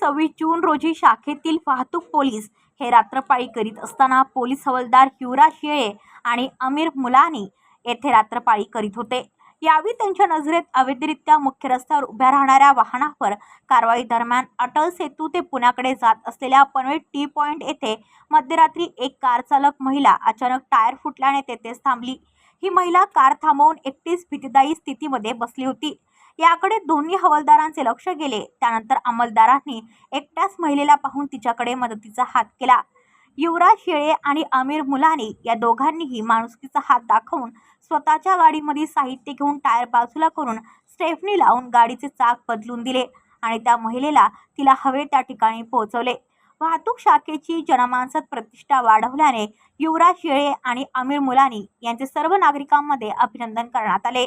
सव्वीस जून रोजी शाखेतील वाहतूक पोलीस हे रात्रपाळी करीत असताना पोलीस हवालदार युवराज शेळे आणि अमीर मुलानी येथे रात्रपाळी करीत होते. यावेळी त्यांच्या नजरेत अवैधरित्या मुख्य रस्त्यावर उभ्या राहणाऱ्या वाहनावर कारवाई दरम्यान अटल सेतू ते पुण्याकडे जात असलेल्या पनवेल टी पॉइंट येथे मध्यरात्री एक कार चालक महिला अचानक टायर फुटल्याने तेथेच थांबली. ही महिला कार थांबवून एकटीच भीतीदायी स्थितीमध्ये बसली होती. याकडे दोन्ही हवालदारांचे लक्ष गेले. त्यानंतर अंमलदारांनी एकट्याच महिलेला पाहून तिच्याकडे मदतीचा हात केला. युवराज शेळे आणि अमीर मुलानी या दोघांनीही माणुसकीचा हात दाखवून स्वतःच्या गाडीमध्ये साहित्य घेऊन टायर बाजूला करून स्टेफनी लावून गाडीचे चाक बदलून दिले आणि त्या महिलेला तिला हवे त्या ठिकाणी पोहोचवले. वाहतूक शाखेची जनमानसात प्रतिष्ठा वाढवल्याने युवराज शेळे आणि अमीर मुलानी यांचे सर्व नागरिकांमध्ये अभिनंदन करण्यात आले.